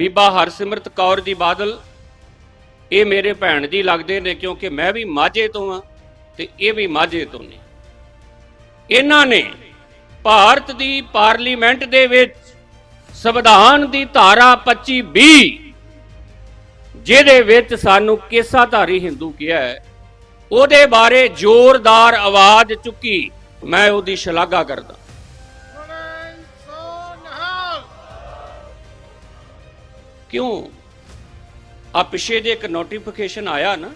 ਬੀਬਾ ਹਰਸਿਮਰਤ ਕੌਰ ਜੀ ਬਾਦਲ, ਇਹ ਮੇਰੇ ਭੈਣ ਜੀ ਲੱਗਦੇ ਨੇ ਕਿਉਂਕਿ ਮੈਂ ਵੀ ਮਾਝੇ ਤੋਂ ਆ ਤੇ ਇਹ ਵੀ ਮਾਝੇ ਤੋਂ ਨੇ। ਇਹਨਾਂ ਨੇ ਭਾਰਤ ਦੀ ਪਾਰਲੀਮੈਂਟ ਦੇ ਵਿੱਚ ਸੰਵਿਧਾਨ ਦੀ ਧਾਰਾ 25 20 ਜਿਹਦੇ ਵਿੱਚ ਸਾਨੂੰ ਕੇਸਾਧਾਰੀ ਹਿੰਦੂ ਕਿਹਾ ਹੈ, ਉਹਦੇ ਬਾਰੇ ਜ਼ੋਰਦਾਰ ਆਵਾਜ਼ ਚੁੱਕੀ, ਮੈਂ ਉਹਦੀ ਸ਼ਲਾਘਾ ਕਰਦਾ। ਕਿਉਂ? ਆ ਪਿਛੇ ਜੇ ਇੱਕ ਨੋਟੀਫਿਕੇਸ਼ਨ ਆਇਆ ਨਾ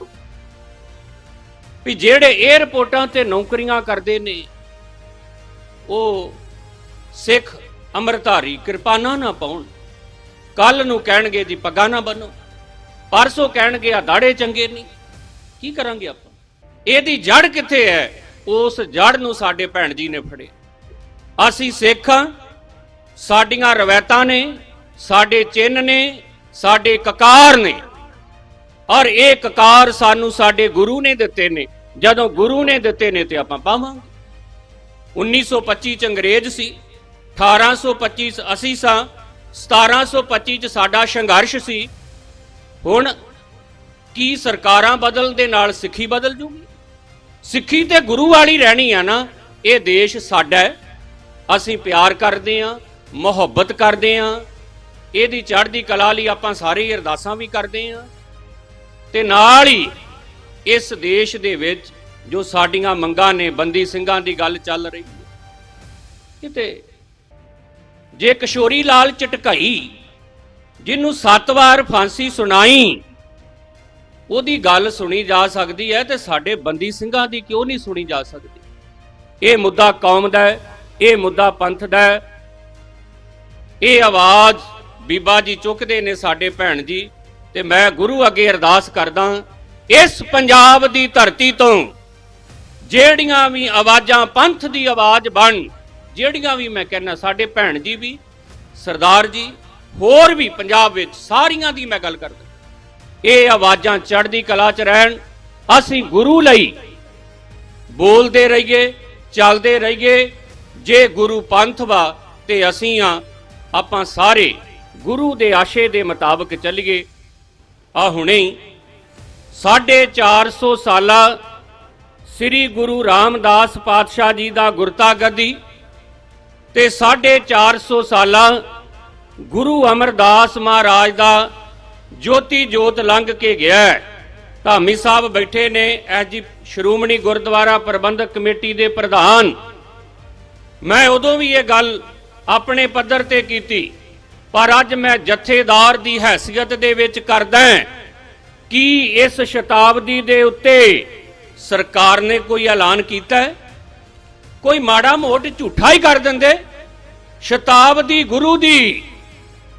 ਵੀ ਜਿਹੜੇ 에ਅਰਪੋਰਟਾਂ ਤੇ ਨੌਕਰੀਆਂ ਕਰਦੇ ਨੇ, ਉਹ ਸਿੱਖ ਅੰਮ੍ਰਿਤਧਾਰੀ ਕਿਰਪਾਨਾਂ ਨਾ ਪਾਉਣ। ਕੱਲ ਨੂੰ ਕਹਿਣਗੇ ਜੀ ਪੱਗਾਂ ਨਾ ਬੰਨੋ ਪਰਸੋਂ ਕਹਿਣਗੇ ਆ ਦਾੜੇ ਚੰਗੇ ਨਹੀਂ। ਕੀ ਕਰਾਂਗੇ ਆਪਾਂ? ਇਹਦੀ ਜੜ ਕਿੱਥੇ ਹੈ? ਉਸ ਜੜ ਨੂੰ ਸਾਡੇ ਭੈਣ ਜੀ ਨੇ ਫੜੇ ਅਸੀਂ ਸਿੱਖ ਹਾਂ, ਸਾਡੀਆਂ ਰਵਾਇਤਾਂ ਨੇ ਸਾਡੇ ਚਿੰਨ ਨੇ, ਸਾਡੇ ਕਕਾਰ ਨੇ। ਔਰ ਇਹ ਕਕਾਰ ਸਾਨੂੰ ਸਾਡੇ ਗੁਰੂ ਨੇ ਦਿੱਤੇ ਨੇ। ਜਦੋਂ ਗੁਰੂ ਨੇ ਦਿੱਤੇ ਨੇ ਤੇ ਆਪਾਂ ਪਾਵਾਂਗੇ। 1925 ਚ ਅੰਗਰੇਜ਼ ਸੀ 1825 ਚ ਅਸੀਂ ਸਾਂ 1725 ਚ ਸਾਡਾ ਸੰਘਰਸ਼ ਸੀ। ਹੁਣ ਕੀ ਸਰਕਾਰਾਂ ਬਦਲ ਦੇ ਨਾਲ ਸਿੱਖੀ ਬਦਲ ਜੂਗੀ? ਸਿੱਖੀ ਤੇ ਗੁਰੂ ਵਾਲੀ ਰਹਿਣੀ ਆ ਨਾ, ਇਹ ਦੇਸ਼ ਸਾਡਾ ਅਸੀਂ ਪਿਆਰ ਕਰਦੇ ਆ ਮੁਹੱਬਤ ਕਰਦੇ ਆ ਇਹਦੀ ਚੜ੍ਹਦੀ ਕਲਾ ਲਈ ਆਪਾਂ ਸਾਰੇ ਹੀ ਅਰਦਾਸਾਂ ਵੀ ਕਰਦੇ ਆ ਤੇ ਨਾਲ ਹੀ ਇਸ ਦੇਸ਼ ਦੇ ਵਿੱਚ ਜੋ ਸਾਡੀਆਂ ਮੰਗਾਂ ਨੇ, ਬੰਦੀ ਸਿੰਘਾਂ ਦੀ ਗੱਲ ਚੱਲ ਰਹੀ ਹੈ। ਕਿਤੇ ਜੇ ਕਿਸ਼ੋਰੀ ਲਾਲ ਚਟਕਾਈ, ਜਿਹਨੂੰ ਸੱਤ ਵਾਰ ਫਾਂਸੀ ਸੁਣਾਈ, ਉਹਦੀ ਗੱਲ ਸੁਣੀ ਜਾ ਸਕਦੀ ਹੈ ਤੇ ਸਾਡੇ ਬੰਦੀ ਸਿੰਘਾਂ ਦੀ ਕਿਉਂ ਨਹੀਂ ਸੁਣੀ ਜਾ ਸਕਦੀ? ਇਹ ਮੁੱਦਾ ਕੌਮ ਦਾ ਹੈ, ਇਹ ਮੁੱਦਾ ਪੰਥ ਦਾ ਹੈ। ਇਹ ਆਵਾਜ਼ ਬੀਬਾ ਜੀ ਚੁੱਕਦੇ ਨੇ ਸਾਡੇ ਭੈਣ ਜੀ ਤੇ ਮੈਂ ਗੁਰੂ ਅੱਗੇ ਅਰਦਾਸ ਕਰਦਾ ਇਸ ਪੰਜਾਬ ਦੀ ਧਰਤੀ ਤੋਂ ਜਿਹੜੀਆਂ ਵੀ ਆਵਾਜ਼ਾਂ ਪੰਥ ਦੀ ਆਵਾਜ਼ ਬਣ, ਜਿਹੜੀਆਂ ਵੀ ਮੈਂ ਕਹਿੰਦਾ ਸਾਡੇ ਭੈਣ ਜੀ ਵੀ, ਸਰਦਾਰ ਜੀ, ਹੋਰ ਵੀ ਪੰਜਾਬ ਵਿੱਚ ਸਾਰੀਆਂ ਦੀ ਮੈਂ ਗੱਲ ਕਰਦਾ ਇਹ ਆਵਾਜ਼ਾਂ ਚੜ੍ਹਦੀ ਕਲਾ 'ਚ ਰਹਿਣ, ਅਸੀਂ ਗੁਰੂ ਲਈ ਬੋਲਦੇ ਰਹੀਏ, ਚੱਲਦੇ ਰਹੀਏ, ਜੇ ਗੁਰੂ ਪੰਥ ਵਾ ਤੇ ਅਸੀਂ ਆ, ਆਪਾਂ ਸਾਰੇ ਗੁਰੂ ਦੇ ਆਸ਼ੇ ਦੇ ਮੁਤਾਬਕ ਚੱਲੀਏ। ਆ ਹੁਣੇ ਹੀ 450 ਸਾਲਾ ਸ੍ਰੀ ਗੁਰੂ ਰਾਮਦਾਸ ਪਾਤਸ਼ਾਹ ਜੀ ਦਾ ਗੁਰਤਾ ਗੱਦੀ ਤੇ 450 ਸਾਲਾ ਗੁਰੂ ਅਮਰਦਾਸ ਮਹਾਰਾਜ ਦਾ ਜੋਤੀ ਜੋਤ ਲੰਘ ਕੇ ਗਿਆ ਧਾਮੀ ਸਾਹਿਬ ਬੈਠੇ ਨੇ ਐਸ ਜੀ ਸ਼੍ਰੋਮਣੀ ਗੁਰਦੁਆਰਾ ਪ੍ਰਬੰਧਕ ਕਮੇਟੀ ਦੇ ਪ੍ਰਧਾਨ। ਮੈਂ ਉਦੋਂ ਵੀ ਇਹ ਗੱਲ ਆਪਣੇ ਪੱਧਰ ਤੇ ਕੀਤੀ। ਪਰ ਅੱਜ ਮੈਂ ਜਥੇਦਾਰ ਦੀ ਹੈਸੀਅਤ ਦੇ ਵਿੱਚ ਕਰਦਾ ਕੀ ਇਸ ਸ਼ਤਾਬਦੀ ਦੇ ਉੱਤੇ ਸਰਕਾਰ ਨੇ ਕੋਈ ਐਲਾਨ ਕੀਤਾ ਹੈ? ਕੋਈ ਮਾੜਾ ਮੋਟ ਝੂਠਾ ਹੀ ਕਰ ਦਿੰਦੇ? ਸ਼ਤਾਬਦੀ ਗੁਰੂ ਦੀ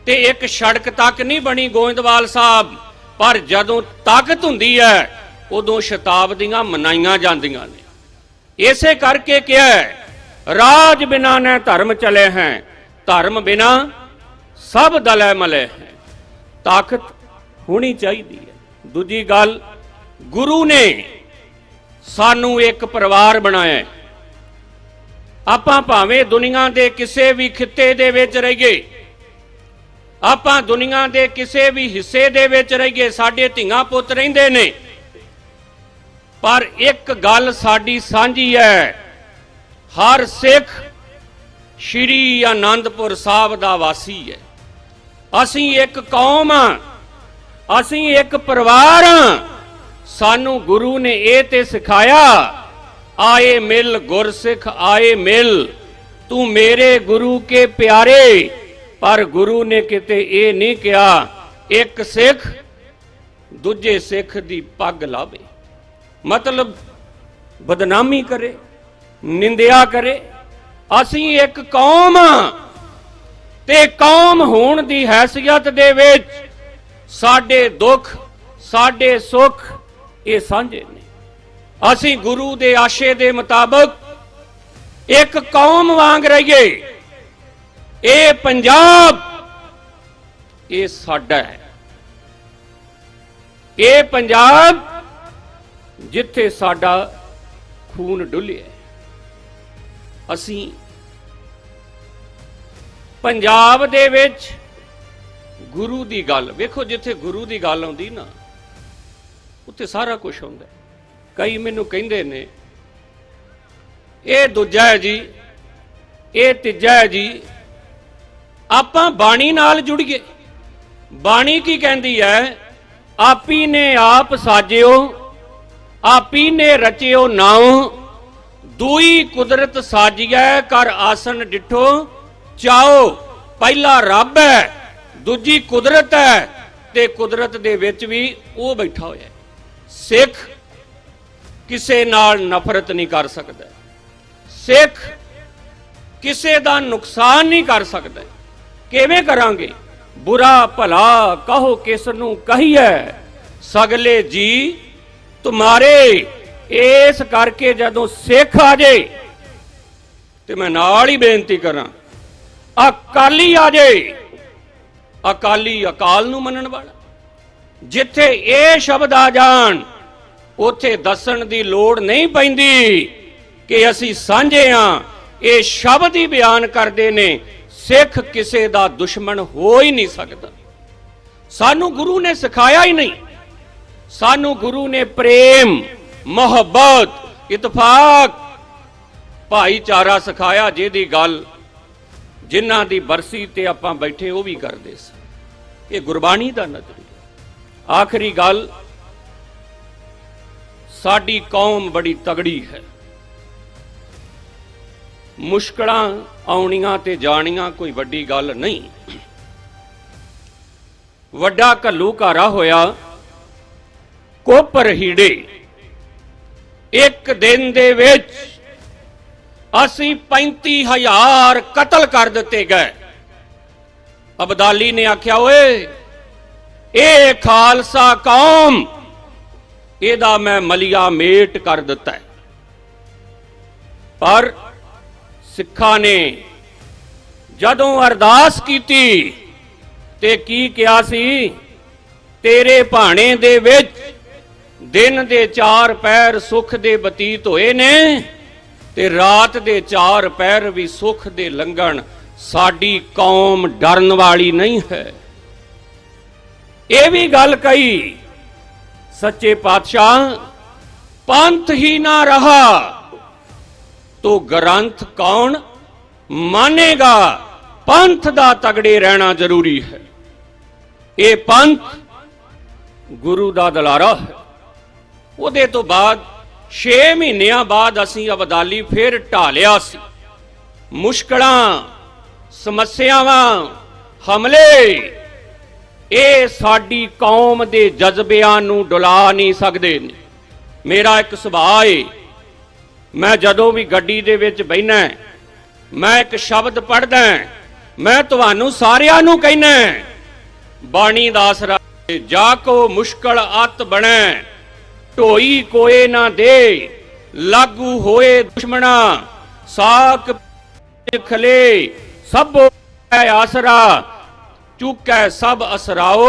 ਤੇ ਇੱਕ ਸੜਕ ਤੱਕ ਨਹੀਂ ਬਣੀ ਗੋਇੰਦਵਾਲ ਸਾਹਿਬ, ਪਰ ਜਦੋਂ ਤਾਕਤ ਹੁੰਦੀ ਹੈ, ਉਦੋਂ ਸ਼ਤਾਬਦੀਆਂ ਮਨਾਈਆਂ ਜਾਂਦੀਆਂ ਨੇ। ਇਸੇ ਕਰਕੇ ਕਿਹਾ ਰਾਜ ਬਿਨਾ ਨੇ ਧਰਮ ਚਲੇ ਹੈ, ਧਰਮ ਬਿਨਾ ਸਭ ਦਲੈ ਮਲੇ ਹੈ। ਤਾਕਤ ਹੋਣੀ ਚਾਹੀਦੀ ਹੈ। ਦੂਜੀ ਗੱਲ, ਗੁਰੂ ਨੇ ਸਾਨੂੰ ਇੱਕ ਪਰਿਵਾਰ ਬਣਾਇਆ ਹੈ। ਆਪਾਂ ਭਾਵੇਂ ਦੁਨੀਆ ਦੇ ਕਿਸੇ ਵੀ ਖਿੱਤੇ ਦੇ ਵਿੱਚ ਰਹੀਏ, ਆਪਾਂ ਦੁਨੀਆ ਦੇ ਕਿਸੇ ਵੀ ਹਿੱਸੇ ਦੇ ਵਿੱਚ ਰਹੀਏ, ਸਾਡੇ ਧੀਆਂ ਪੁੱਤ ਰਹਿੰਦੇ ਨੇ। ਪਰ ਇੱਕ ਗੱਲ ਸਾਡੀ ਸਾਂਝੀ ਹੈ, ਹਰ ਸਿੱਖ ਸ਼੍ਰੀ ਆਨੰਦਪੁਰ ਸਾਹਿਬ ਦਾ ਵਾਸੀ ਹੈ। ਅਸੀਂ ਇੱਕ ਕੌਮ ਆ। ਅਸੀਂ ਇੱਕ ਪਰਿਵਾਰ ਆ। ਸਾਨੂੰ ਗੁਰੂ ਨੇ ਇਹ ਤੇ ਸਿਖਾਇਆ, ਆਏ ਮਿਲ ਗੁਰਸਿੱਖ, ਆਏ ਮਿਲ। ਤੂੰ ਮੇਰੇ ਗੁਰੂ ਕੇ ਪਿਆਰੇ। ਪਰ ਗੁਰੂ ਨੇ ਕਿਤੇ ਇਹ ਨਹੀਂ ਕਿਹਾ, ਇੱਕ ਸਿੱਖ ਦੂਜੇ ਸਿੱਖ ਦੀ ਪੱਗ ਲਾਵੇ। ਮਤਲਬ ਬਦਨਾਮੀ ਕਰੇ, ਨਿੰਦਿਆ ਕਰੇ। ਅਸੀਂ ਇੱਕ ਕੌਮ ਆ। ਤੇ ਕੌਮ ਹੋਣ ਦੀ ਹੈਸੀਅਤ ਦੇ ਵਿੱਚ ਸਾਡੇ ਦੁੱਖ, ਸਾਡੇ ਸੁੱਖ, ਇਹ ਸਾਂਝੇ ਨੇ। ਅਸੀਂ ਗੁਰੂ ਦੇ ਆਸ਼ੇ ਦੇ ਮੁਤਾਬਕ ਇੱਕ ਕੌਮ ਵਾਂਗ ਰਹੀਏ। ਇਹ ਪੰਜਾਬ, ਇਹ ਸਾਡਾ ਹੈ। ਇਹ ਪੰਜਾਬ ਜਿੱਥੇ ਸਾਡਾ ਖੂਨ ਡੁੱਲਿਆ ਅਸੀਂ ਪੰਜਾਬ ਦੇ ਵਿੱਚ ਗੁਰੂ ਦੀ ਗੱਲ, ਵੇਖੋ ਜਿੱਥੇ ਗੁਰੂ ਦੀ ਗੱਲ ਆਉਂਦੀ ਨਾ, ਉੱਥੇ ਸਾਰਾ ਕੁਝ ਹੁੰਦਾ। ਕਈ ਮੈਨੂੰ ਕਹਿੰਦੇ ਨੇ, ਇਹ ਦੂਜਾ ਹੈ ਜੀ, ਇਹ ਤੀਜਾ ਹੈ ਜੀ, ਆਪਾਂ ਬਾਣੀ ਨਾਲ ਜੁੜੀਏ ਬਾਣੀ ਕੀ ਕਹਿੰਦੀ ਹੈ? ਆਪੀ ਨੇ ਆਪ ਸਾਜਿਓ, ਆਪੀ ਨੇ ਰਚਿਓ ਨਾਉ, ਦੂਈ ਕੁਦਰਤ ਸਾਜੀਐ ਕਰ ਆਸਨ ਡਿਠੋ ਚਾਓ, ਪਹਿਲਾ ਰੱਬ ਹੈ, ਦੂਜੀ ਕੁਦਰਤ ਹੈ, ਤੇ ਕੁਦਰਤ ਦੇ ਵਿੱਚ ਵੀ ਉਹ ਬੈਠਾ ਹੋਇਆ ਹੈ। ਸਿੱਖ ਕਿਸੇ ਨਾਲ ਨਫ਼ਰਤ ਨਹੀਂ ਕਰ ਸਕਦਾ। ਸਿੱਖ ਕਿਸੇ ਦਾ ਨੁਕਸਾਨ ਨਹੀਂ ਕਰ ਸਕਦਾ। ਕਿਵੇਂ ਕਰਾਂਗੇ? ਬੁਰਾ ਭਲਾ ਕਹੋ ਕਿਸ ਨੂੰ ਕਹੀਐ, ਸਗਲੇ ਜੀ ਤੁਮਾਰੇ। ਇਸ ਕਰਕੇ ਜਦੋਂ ਸਿੱਖ ਆ ਜੇ, ਤੇ ਮੈਂ ਨਾਲ ਹੀ ਬੇਨਤੀ ਕਰਾਂ ਅਕਾਲੀ ਆ ਜੇ। ਅਕਾਲੀ ਅਕਾਲ ਨੂੰ ਮੰਨਣ ਵਾਲਾ। ਜਿੱਥੇ ਇਹ ਸ਼ਬਦ ਆ ਜਾਣ, ਉਥੇ ਦੱਸਣ ਦੀ ਲੋੜ ਨਹੀਂ ਪੈਂਦੀ ਕਿ ਅਸੀਂ ਸਾਂਝੇ ਆ ਇਹ ਸ਼ਬਦ ਹੀ ਬਿਆਨ ਕਰਦੇ ਨੇ। ਸਿੱਖ ਕਿਸੇ ਦਾ ਦੁਸ਼ਮਣ ਹੋ ਹੀ ਨਹੀਂ ਸਕਦਾ। ਸਾਨੂੰ ਗੁਰੂ ਨੇ ਸਿਖਾਇਆ ਹੀ ਨਹੀਂ। ਸਾਨੂੰ ਗੁਰੂ ਨੇ ਪ੍ਰੇਮ, ਮੁਹੱਬਤ, ਇਤਫਾਕ, ਭਾਈਚਾਰਾ ਸਿਖਾਇਆ ਜਿਹਦੀ ਗੱਲ ਜਿਨ੍ਹਾਂ ਦੀ ਬਰਸੀ ਤੇ ਆਪਾਂ ਬੈਠੇ ਉਹ ਵੀ ਕਰਦੇ ਸੀ। ਇਹ ਗੁਰਬਾਣੀ ਦਾ ਨਜ਼ਰੀਆ। ਆਖਰੀ ਗੱਲ, ਸਾਡੀ ਕੌਮ ਬੜੀ ਤਗੜੀ ਹੈ। ਮੁਸ਼ਕਲਾਂ ਆਉਣੀਆਂ ਤੇ ਜਾਣੀਆਂ ਕੋਈ ਵੱਡੀ ਗੱਲ ਨਹੀਂ। ਵੱਡਾ ਘੱਲੂ ਘਾਰਾ ਹੋਇਆ, ਕੋਪਰ ਹੀੜੇ। ਇੱਕ ਦਿਨ ਦੇ ਵਿੱਚ ਅਸੀਂ 35000 ਕਤਲ ਕਰ ਦਿੱਤੇ ਗਏ। ਅਬਦਾਲੀ ਨੇ ਆਖਿਆ, ਓਏ, ਇਹ ਖਾਲਸਾ ਕੌਮ, ਇਹਦਾ ਮੈਂ ਮਲਿਆ ਮੇਟ ਕਰ ਦਿੱਤਾ ਪਰ ਸਿੱਖਾਂ ਨੇ ਜਦੋਂ ਅਰਦਾਸ ਕੀਤੀ ਤੇ ਕੀ ਕਿਹਾ ਸੀ, ਤੇਰੇ ਭਾਣੇ ਦੇ ਵਿੱਚ ਦਿਨ ਦੇ ਚਾਰ ਪੈਰ ਸੁਖ ਦੇ ਬਤੀਤ ਹੋਏ ਨੇ ਤੇ ਰਾਤ ਦੇ ਚਾਰ ਪੈਰ ਵੀ ਸੁਖ ਦੇ ਲੰਘਣ, ਸਾਡੀ ਕੌਮ ਡਰਨ ਵਾਲੀ ਨਹੀਂ ਹੈ। ਇਹ ਵੀ ਗੱਲ ਕਹੀ, ਸੱਚੇ ਪਾਤਸ਼ਾਹ, ਪੰਥ ਹੀ ਨਾ ਰਹਾ, ਤੋ ਗ੍ਰੰਥ ਕੌਣ ਮਾਨੇਗਾ? ਪੰਥ ਦਾ ਤਗੜੇ ਰਹਿਣਾ ਜ਼ਰੂਰੀ ਹੈ। ਇਹ ਪੰਥ ਗੁਰੂ ਦਾ ਦਲਾਰਾ ਹੈ। ਉਹਦੇ ਤੋਂ ਬਾਅਦ 6 ਮਹੀਨਿਆਂ ਬਾਅਦ ਅਸੀਂ ਅਬਦਾਲੀ ਫਿਰ ਢਾਲਿਆ ਸੀ। ਮੁਸ਼ਕਲਾਂ, ਸਮੱਸਿਆਵਾਂ, ਹਮਲੇ, ਇਹ ਸਾਡੀ ਕੌਮ ਦੇ ਜਜ਼ਬਿਆਂ ਨੂੰ ਡੁਲਾ ਨਹੀਂ ਸਕਦੇ। ਮੇਰਾ ਇੱਕ ਸੁਭਾਅ ਏ, ਮੈਂ ਜਦੋਂ ਵੀ ਗੱਡੀ ਦੇ ਵਿੱਚ ਬਹਿਣਾ ਮੈਂ ਇੱਕ ਸ਼ਬਦ ਪੜ੍ਹਦਾ ਮੈਂ ਤੁਹਾਨੂੰ ਸਾਰਿਆਂ ਨੂੰ ਕਹਿਣਾ ਬਾਣੀ ਦਾ ਆਸਰਾ ਜਾ ਕੋ ਮੁਸ਼ਕਲ ਅਤ ਬਣੈ। ਢੋਈ ਕੋਏ ਨਾ ਦੇ, ਲਾਗੂ ਹੋਏ ਦੁਸ਼ਮਣਾ, ਸਾਕ ਖਲੇ ਸਭ ਆਸਰਾ, ਚੁੱਕੈ ਸਭ ਅਸਰਾਓ,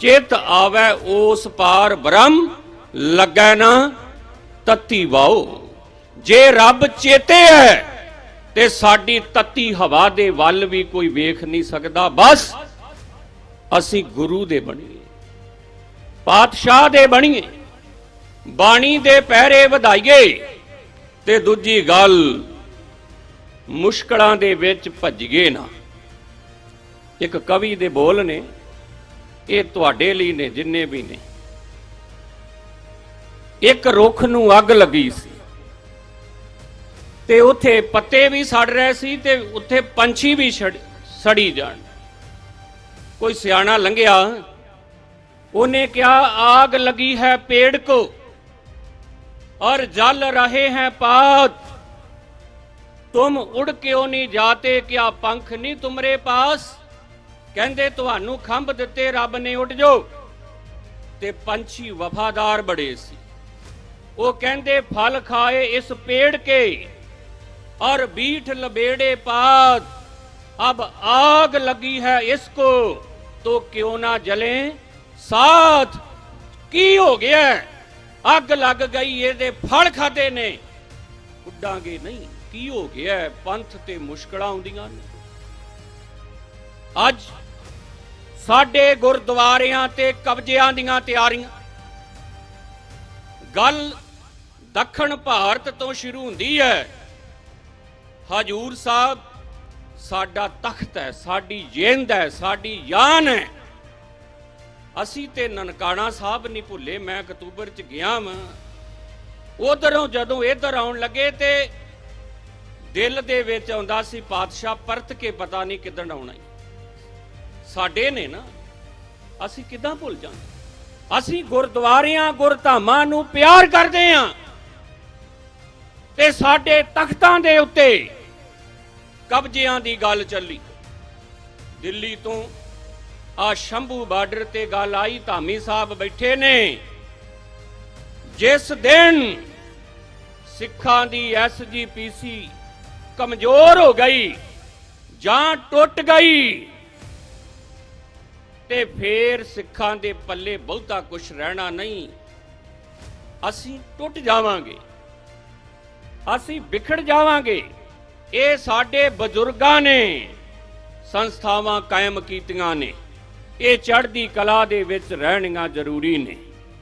ਚਿਤ ਆਵੈ ਉਸ ਪਾਰ ਬ੍ਰਹਮ, ਲੱਗੈ ਨਾ ਤਤੀ ਵਾਓ। ਜੇ ਰੱਬ ਚੇਤੇ ਹੈ, ਤੇ ਸਾਡੀ ਤਤੀ ਹਵਾ ਦੇ ਵੱਲ ਵੀ ਕੋਈ ਵੇਖ ਨਹੀਂ ਸਕਦਾ। ਬਸ ਅਸੀਂ ਗੁਰੂ ਦੇ ਬਣੀਏ, ਪਾਤਸ਼ਾਹ ਦੇ ਬਣੀਏ। ਬਾਣੀ ਦੇ ਪਹਿਰੇ ਵਧਾਈਏ ਤੇ ਦੂਜੀ ਗੱਲ, ਮੁਸ਼ਕਲਾਂ ਦੇ ਵਿੱਚ ਭੱਜੀਏ ਨਾ। ਇੱਕ ਕਵੀ ਦੇ ਬੋਲ ਨੇ, ਇਹ ਤੁਹਾਡੇ ਲਈ ਨੇ, ਜਿੰਨੇ ਵੀ ਨੇ। ਇੱਕ ਰੁੱਖ ਨੂੰ ਅੱਗ ਲੱਗੀ ਸੀ ਤੇ ਉੱਥੇ ਪੱਤੇ ਵੀ ਸੜ ਰਹੇ ਸੀ ਤੇ ਉੱਥੇ ਪੰਛੀ ਵੀ ਸੜੀ ਜਾਣ। ਕੋਈ ਸਿਆਣਾ ਲੰਘਿਆ, ਉਹਨੇ ਕਿਹਾ, ਆਗ ਲੱਗੀ ਹੈ ਪੇੜ ਕੋ। और जल रहे हैं पात तुम उड़ क्यों नहीं जाते क्या पंख नहीं तुमरे पास ਕਹਿੰਦੇ ਤੁਹਾਨੂੰ ਖੰਭ ਦਿੱਤੇ ਰੱਬ ਨੇ ਉੱਡ ਜਾਓ ਤੇ ਪੰਛੀ ਵਫਾਦਾਰ ਬੜੇ ਸੀ ਉਹ ਕਹਿੰਦੇ ਫਲ ਖਾਏ ਇਸ ਪੇੜ ਕੇ और बीठ लबेड़े पात अब आग लगी है इसको तो क्यों ना जले साथ ਕੀ ਹੋ ਗਿਆ ਅੱਗ ਲੱਗ ਗਈ, ਇਹਦੇ ਫਲ ਖਾਦੇ ਨੇ। ਉੱਡਾਂਗੇ ਨਹੀਂ, ਕੀ ਹੋ ਗਿਆ? ਪੰਥ ਤੇ ਮੁਸ਼ਕਲਾਂ ਆਉਂਦੀਆਂ ਨੇ। ਅੱਜ ਸਾਡੇ ਗੁਰਦੁਆਰਿਆਂ ਤੇ ਕਬਜ਼ਿਆਂ ਦੀਆਂ ਤਿਆਰੀਆਂ। ਗੱਲ ਦੱਖਣ ਭਾਰਤ ਤੋਂ ਸ਼ੁਰੂ ਹੁੰਦੀ ਹੈ। ਹਜੂਰ ਸਾਹਿਬ, ਸਾਡਾ ਤਖਤ ਹੈ, ਸਾਡੀ ਜਿੰਦ ਹੈ, ਸਾਡੀ ਜਾਨ ਹੈ। ਅਸੀਂ ਤੇ ਨਨਕਾਣਾ ਸਾਹਿਬ ਨਹੀਂ ਭੁੱਲੇ, ਮੈਂ ਅਕਤੂਬਰ ਚ ਗਿਆ ਵਾਂ। ਉਧਰੋਂ ਜਦੋਂ ਇੱਧਰ ਆਉਣ ਲੱਗੇ ਤੇ ਦਿਲ ਦੇ ਵਿੱਚ ਆਉਂਦਾ ਸੀ, ਪਾਤਸ਼ਾਹ ਪਰਤ ਕੇ ਪਤਾ ਨਹੀਂ ਕਿੱਦਣ ਆਉਣਾ ਸਾਡੇ ਨੇ ਨਾ, ਅਸੀਂ ਕਿੱਦਾਂ ਭੁੱਲ ਜਾਂਦੇ ਅਸੀਂ ਗੁਰਦੁਆਰਿਆਂ, ਗੁਰਧਾਮਾਂ ਨੂੰ ਪਿਆਰ ਕਰਦੇ ਆਂ ਤੇ ਸਾਡੇ ਤਖਤਾਂ ਦੇ ਉੱਤੇ ਕਬਜ਼ਿਆਂ ਦੀ ਗੱਲ ਚੱਲੀ। ਦਿੱਲੀ ਤੋਂ ਆ ਸ਼ੰਭੂ ਬਾਰਡਰ ਤੇ ਗੱਲ ਆਈ, ਧਾਮੀ ਸਾਹਿਬ ਬੈਠੇ ਨੇ। ਜਿਸ ਦਿਨ ਸਿੱਖਾਂ ਦੀ ਐਸਜੀਪੀਸੀ ਕਮਜ਼ੋਰ ਹੋ ਗਈ ਜਾਂ ਟੁੱਟ ਗਈ, ਤੇ ਫੇਰ ਸਿੱਖਾਂ ਦੇ ਪੱਲੇ ਬਹੁਤਾ ਕੁਝ ਰਹਿਣਾ ਨਹੀਂ, ਅਸੀਂ ਟੁੱਟ ਜਾਵਾਂਗੇ। ਅਸੀਂ ਵਿਖੜ ਜਾਵਾਂਗੇ। ਇਹ ਸਾਡੇ ਬਜ਼ੁਰਗਾਂ ਨੇ, ਸੰਸਥਾਵਾਂ ਕਾਇਮ ਕੀਤੀਆਂ ਨੇ। ਇਹ ਚੜ੍ਹਦੀ ਕਲਾ ਦੇ ਵਿੱਚ ਰਹਿਣੀਆਂ ਜ਼ਰੂਰੀ ਨੇ।